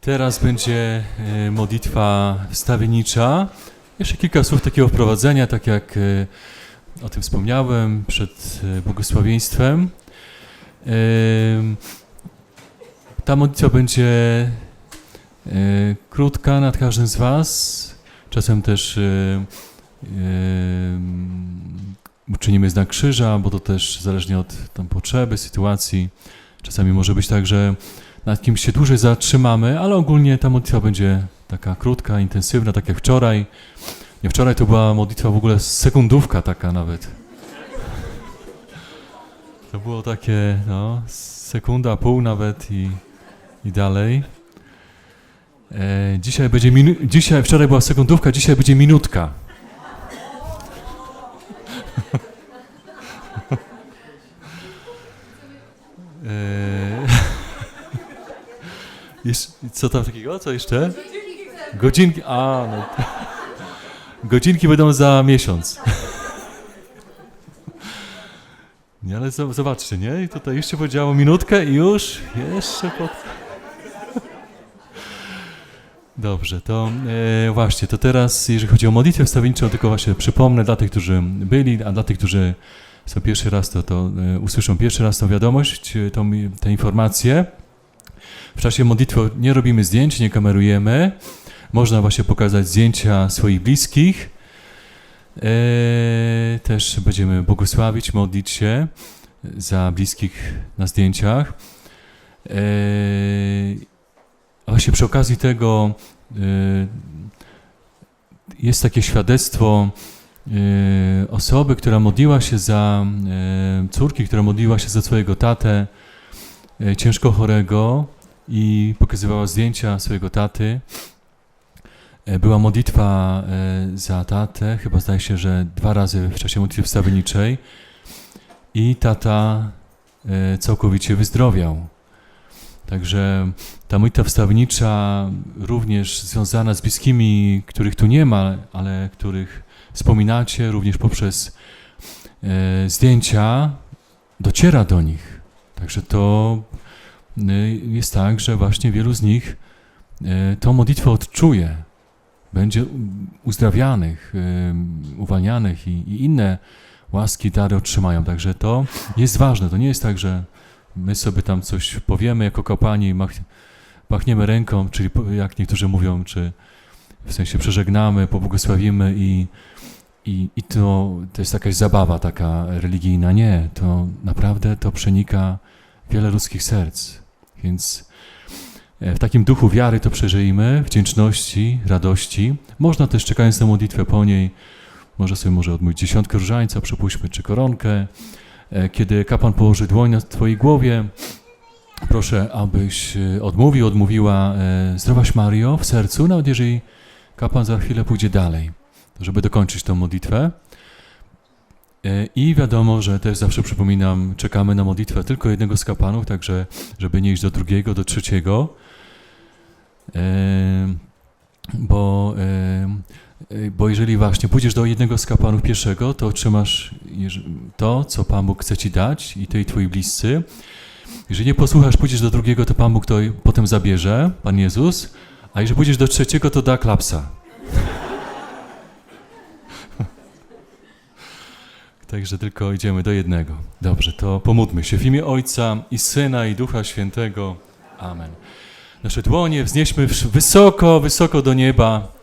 Teraz będzie e, modlitwa wstawiennicza. Jeszcze kilka słów takiego wprowadzenia, tak jak e, o tym wspomniałem przed e, błogosławieństwem. Ta modlitwa będzie krótka nad każdym z Was. Czasem też uczynimy znak krzyża, bo to też zależnie od tam potrzeby, sytuacji. Czasami może być tak, że nad kimś się dłużej zatrzymamy, ale ogólnie ta modlitwa będzie taka krótka, intensywna, tak jak wczoraj. Nie wczoraj to była modlitwa w ogóle sekundówka taka nawet. To było takie, no, sekunda, pół nawet i, i dalej. E, dzisiaj będzie minu- dzisiaj, wczoraj była sekundówka, dzisiaj będzie minutka. Jeszcze, co tam takiego? Co jeszcze? Godzinki. A, no. Godzinki będą za miesiąc. Nie, ale zo- zobaczcie, nie? I tutaj się podziało minutkę i już jeszcze pod... Dobrze, to e, właśnie, to teraz, jeżeli chodzi o modlitwę wstawienniczą, tylko właśnie przypomnę dla tych, którzy byli, a dla tych, którzy są pierwszy raz, to, to e, usłyszą pierwszy raz tą wiadomość, e, tą, tę informację. W czasie modlitwy nie robimy zdjęć, nie kamerujemy. Można właśnie pokazać zdjęcia swoich bliskich. E, też będziemy błogosławić, modlić się za bliskich na zdjęciach. E, a właśnie przy okazji tego e, jest takie świadectwo e, osoby, która modliła się za e, córki, która modliła się za swojego tatę e, ciężko chorego i pokazywała zdjęcia swojego taty. E, Była modlitwa e, za tatę, chyba zdaje się, że dwa razy w czasie modlitwy wstawienniczej i tata e, całkowicie wyzdrowiał. Także ta modlitwa wstawiennicza również związana z bliskimi, których tu nie ma, ale których wspominacie, również poprzez e, zdjęcia, dociera do nich. Także to y, jest tak, że właśnie wielu z nich y, tą modlitwę odczuje. Będzie uzdrawianych, y, uwalnianych i, i inne łaski, dary otrzymają. Także to jest ważne. To nie jest tak, że my sobie tam coś powiemy jako kapłani, mach, machniemy ręką, czyli jak niektórzy mówią, czy w sensie przeżegnamy, pobłogosławimy i, i, i to, to jest jakaś zabawa taka religijna. Nie, to naprawdę to przenika wiele ludzkich serc. Więc e, w takim duchu wiary to przeżyjmy, wdzięczności, radości. Można też, czekając na modlitwę po niej, może sobie może odmówić dziesiątkę różańca, przypuśćmy, czy koronkę. E, Kiedy kapłan położy dłoń na twojej głowie, proszę, abyś e, odmówił, odmówiła e, zdrowaś Mario w sercu, nawet jeżeli kapłan za chwilę pójdzie dalej, żeby dokończyć tą modlitwę. I wiadomo, że też zawsze przypominam, czekamy na modlitwę tylko jednego z kapłanów, także żeby nie iść do drugiego, do trzeciego. Bo, bo jeżeli właśnie pójdziesz do jednego z kapłanów pierwszego, to otrzymasz to, co Pan Bóg chce Ci dać i Ty i Twoi bliscy. Jeżeli nie posłuchasz, pójdziesz do drugiego, to Pan Bóg to potem zabierze, Pan Jezus, a jeżeli pójdziesz do trzeciego, to da klapsa. Także tylko idziemy do jednego. Dobrze, to pomódlmy się w imię Ojca i Syna i Ducha Świętego. Amen. Nasze dłonie wznieśmy wysoko, wysoko do nieba.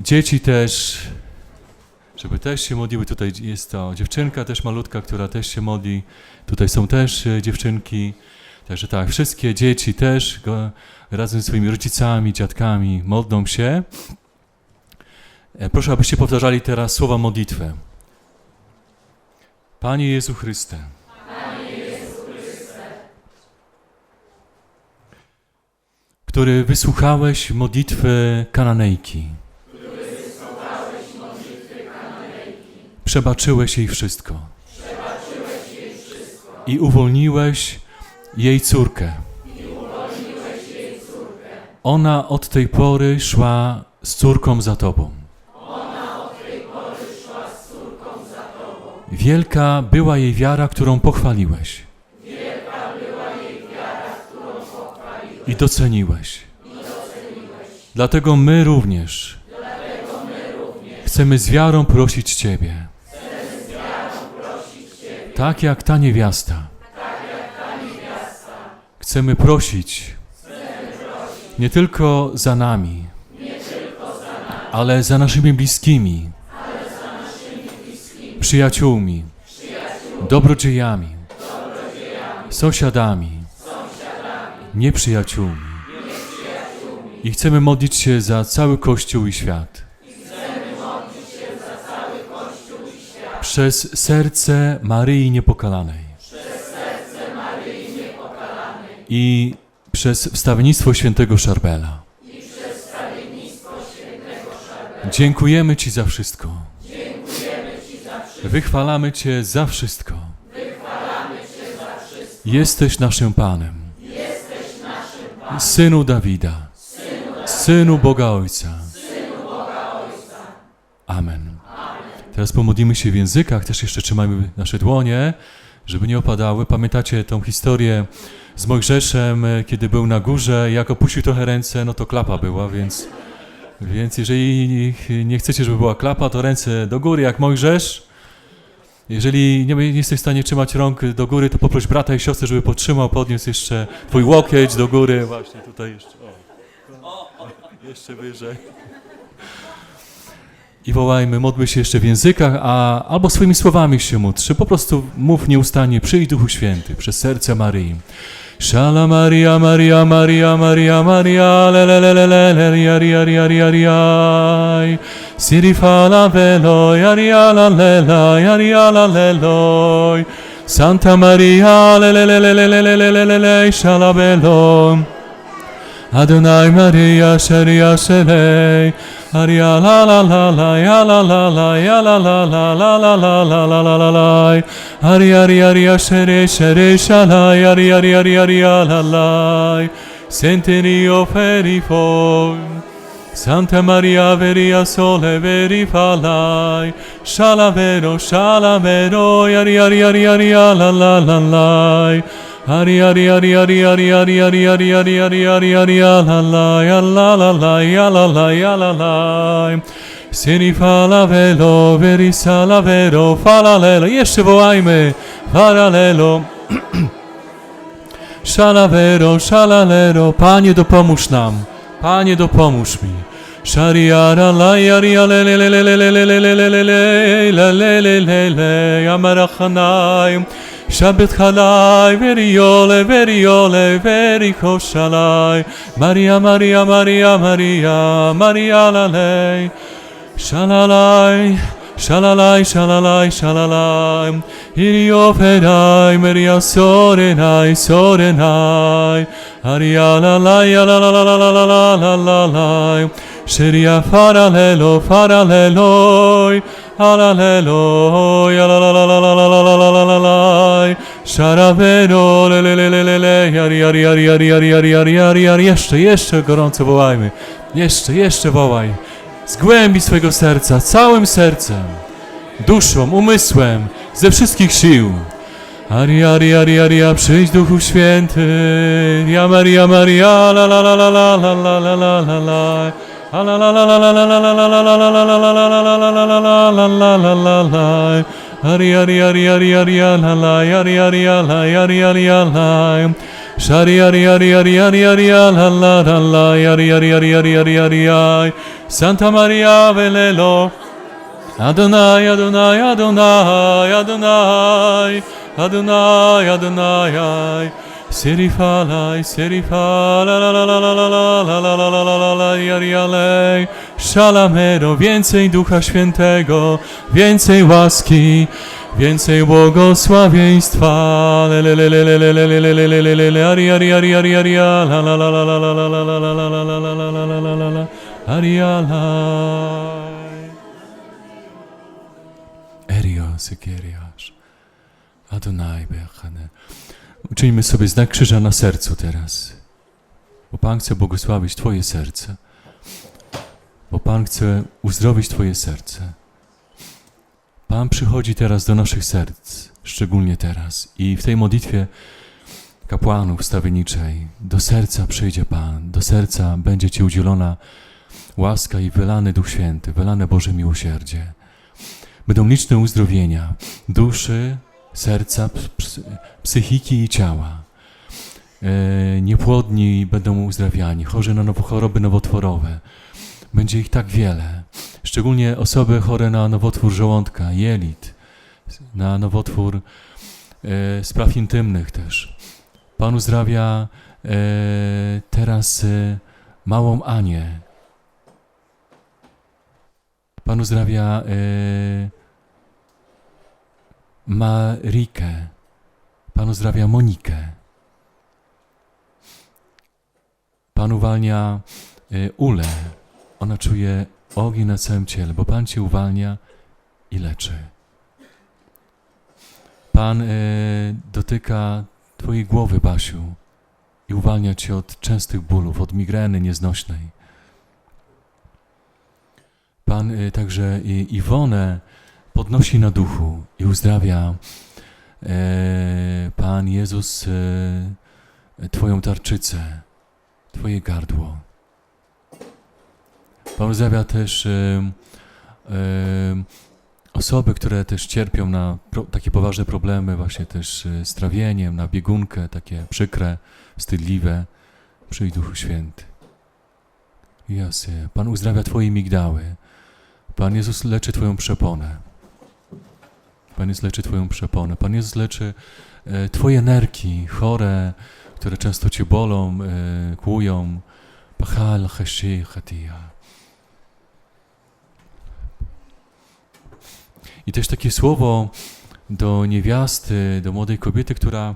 Dzieci też, żeby też się modliły. Tutaj jest to dziewczynka też malutka, która też się modli. Tutaj są też e, dziewczynki. Także tak, wszystkie dzieci też go, razem ze swoimi rodzicami, dziadkami modlą się. E, Proszę, abyście powtarzali teraz słowa modlitwę. Panie Jezu Chryste. Który wysłuchałeś modlitwy Kananejki. przebaczyłeś jej wszystko. I uwolniłeś jej córkę. Ona od tej pory szła z córką za tobą. Wielka była jej wiara, którą pochwaliłeś. I doceniłeś. Dlatego my również chcemy z wiarą prosić Ciebie. Tak jak ta niewiasta. Chcemy prosić nie tylko za nami, ale za naszymi bliskimi, przyjaciółmi, dobrodziejami, sąsiadami, nieprzyjaciółmi. I chcemy modlić się za cały Kościół i świat. Przez serce Maryi Niepokalanej. Przez serce Maryi Niepokalanej. I przez wstawiennictwo świętego Szarbela. I przez świętego Dziękujemy Ci za wszystko. Dziękujemy Ci za wszystko. Wychwalamy Cię za wszystko. Wychwalamy Cię za wszystko. Jesteś naszym Panem. Jesteś naszym Panem. Synu Dawida. Synu, Dawida. Synu Boga Ojca. Synu Boga Ojca. Amen. Teraz pomodlimy się w językach, też jeszcze trzymajmy nasze dłonie, żeby nie opadały. Pamiętacie tą historię z Mojżeszem, e, kiedy był na górze, jak opuścił trochę ręce, no to klapa była, więc, więc jeżeli nie chcecie, żeby była klapa, to ręce do góry jak Mojżesz. Jeżeli nie, nie jesteś w stanie trzymać rąk do góry, to poproś brata i siostrę, żeby podtrzymał, podniósł jeszcze twój łokieć do góry. Właśnie tutaj jeszcze. O. Jeszcze wyżej. I wołajmy, módlmy się jeszcze w językach, a albo swoimi słowami się módl, czy po prostu mów nieustannie, przyjdź Duchu Święty przez serce Maryi. Shala Maria, Maria, Maria, Maria, Maria, le le le le le le. Siri fa la velo, yari la le le. Santa Maria, le le le le le le le le le le le, velo. Adonai Maria, Sharia Shelei, Aria la la la la, ya la la la, ya la la la la la la la la la la la, Ari Ari Aria Shere Shere Shalai, Ari Ari Ari Aria la la, Centenio Ferifo. Santa Maria Veria Sole Veri Falai, Shalavero, Shalavero, Yari Yari Yari Yari la la la la. la ari ari ari ari ari ari ari ari ari ari ari la la ya la la la ya la la ya la la. Sini fala velo, veri sala vero, fala lelo. Jeszcze wołajmy. Paralelo. Szalavero, szalalero, Panie dopomóż nam, Panie dopomóż mi. Shariara la yaria le le le le le le le le le le le le le le le Shabbat halai veriole veriole vericho shalai Maria Maria Maria Maria Maria la lei Shalalai Shalalai, shalalai, shalalai, Irio ferai, Maria sorenai, sorenai, Aria la la ya la la la la la la la la la Sheria faralelo, faraleloi, alaleloi, la Szaraveno, le le le le le jari jari jari jari jari jari jari jari jari Jeszcze, jeszcze gorąco wołajmy, jeszcze, jeszcze wołaj z głębi swojego serca, całym sercem, duszą, umysłem, ze wszystkich sił. Ari, Ari, Ari, Aria, przyjdź Duchu Święty. Ja Maria, Maria, la la la la la la la la la la la. La la la la la la la la la la la la la la la la la la la la Hari hari hari hari hari yalala yari hari yalala yari hari yalala Şari yari yari yari yari yari yalala yalala yari yari yari yari yari yari yari Santa Maria velelo Adonai Adonai Adonai Adonai Adonai Adonai Serifalai, serifalai, Szalamero, więcej Ducha Świętego, więcej łaski, więcej błogosławieństwa. Erios, Ekeriasz, Adonai Bechanem. Uczyńmy sobie znak krzyża na sercu teraz. Bo Pan chce błogosławić Twoje serce. Bo Pan chce uzdrowić Twoje serce. Pan przychodzi teraz do naszych serc, szczególnie teraz. I w tej modlitwie kapłanów stawienniczej. Do serca przyjdzie Pan, do serca będzie Ci udzielona łaska i wylany Duch Święty, wylane Boże miłosierdzie. Będą liczne uzdrowienia duszy, serca, ps- psychiki i ciała. E, niepłodni będą uzdrawiani, chorzy na choroby nowotworowe. Będzie ich tak wiele. Szczególnie osoby chore na nowotwór żołądka, jelit, na nowotwór e, spraw intymnych też. Pan uzdrawia e, teraz małą Anię. Pan uzdrawia Marikę. Pan uzdrawia Monikę. Pan uwalnia e, Ulę. Ona czuje ogień na całym ciele, bo Pan Cię uwalnia i leczy. Pan e, dotyka Twojej głowy, Basiu, i uwalnia Cię od częstych bólów, od migreny nieznośnej. Pan e, także i Iwonę podnosi na duchu i uzdrawia. E, Pan Jezus e, Twoją tarczycę, Twoje gardło. Pan uzdrawia też e, osoby, które też cierpią na takie poważne problemy, właśnie też z trawieniem, na biegunkę, takie przykre, wstydliwe. Przyjdź Duchu Święty. Jasne. Pan uzdrawia Twoje migdały. Pan Jezus leczy Twoją przeponę. Pan Jezus leczy Twoją przeponę. Pan Jezus leczy e, Twoje nerki chore, które często Cię bolą, e, kłują. Pachal cheshi chatia. I też takie słowo do niewiasty, do młodej kobiety, która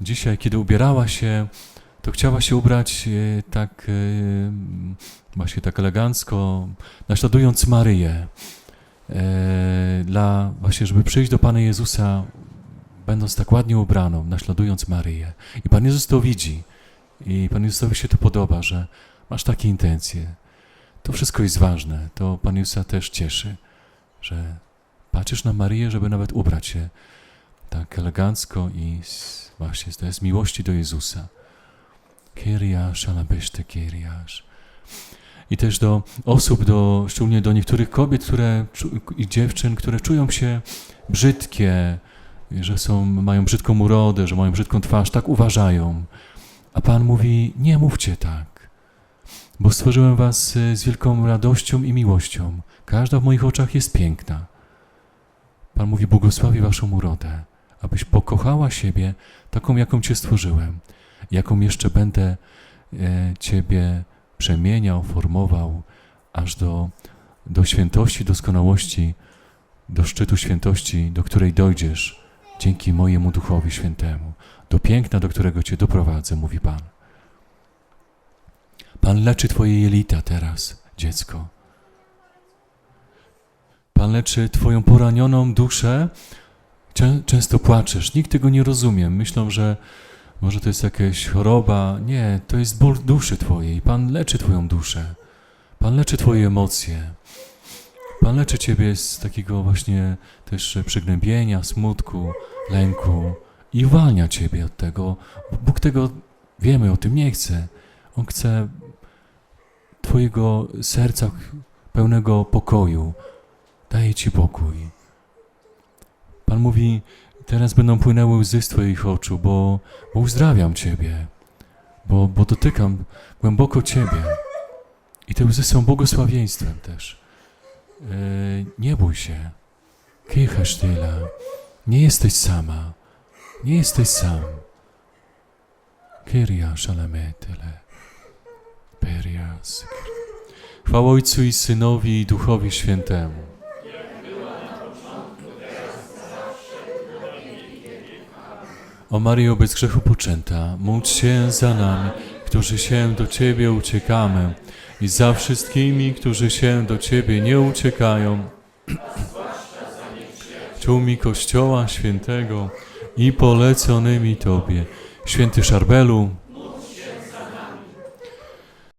dzisiaj, kiedy ubierała się, to chciała się ubrać e, tak właśnie tak elegancko, naśladując Maryję, dla właśnie, żeby przyjść do Pana Jezusa, będąc tak ładnie ubraną, naśladując Maryję. I Pan Jezus to widzi i Pan Jezusowi się to podoba, że masz takie intencje. To wszystko jest ważne, to Pan Jezusa też cieszy, że patrzysz na Maryję, żeby nawet ubrać się tak elegancko i właśnie to jest miłości do Jezusa. Kyriasz, alabeszte Kyriasz. I też do osób, do, szczególnie do niektórych kobiet które, i dziewczyn, które czują się brzydkie, że są, mają brzydką urodę, że mają brzydką twarz, tak uważają. A Pan mówi, nie mówcie tak, bo stworzyłem was e, z wielką radością i miłością. Każda w moich oczach jest piękna. Pan mówi, błogosławi waszą urodę, abyś pokochała siebie taką, jaką cię stworzyłem, jaką jeszcze będę e, ciebie przemieniał, formował, aż do, do świętości, doskonałości, do szczytu świętości, do której dojdziesz dzięki mojemu Duchowi Świętemu, do piękna, do którego cię doprowadzę, mówi Pan. Pan leczy twoje jelita teraz, dziecko. Pan leczy twoją poranioną duszę. Czę- Często płaczesz, nikt tego nie rozumie. Myślą, że może to jest jakaś choroba. Nie, to jest ból duszy twojej. Pan leczy twoją duszę. Pan leczy twoje emocje. Pan leczy ciebie z takiego właśnie też przygnębienia, smutku, lęku i uwalnia ciebie od tego. Bóg tego, wiemy o tym, nie chce. On chce twojego serca pełnego pokoju. Daje ci pokój. Pan mówi, teraz będą płynęły łzy z twoich oczu, bo, bo uzdrawiam ciebie, bo, bo dotykam głęboko ciebie. I te łzy są błogosławieństwem też. E, nie bój się. Kichasz tyle. Nie jesteś sama. Nie jesteś sam. Kyria szalametele. Perias. Chwała Ojcu i Synowi i Duchowi Świętemu. O Maryjo bez grzechu poczęta, módl się za nami, którzy się do Ciebie uciekamy. I za wszystkimi, którzy się do Ciebie nie uciekają. Czułmi Kościoła Świętego i poleconymi Tobie, Święty Szarbelu,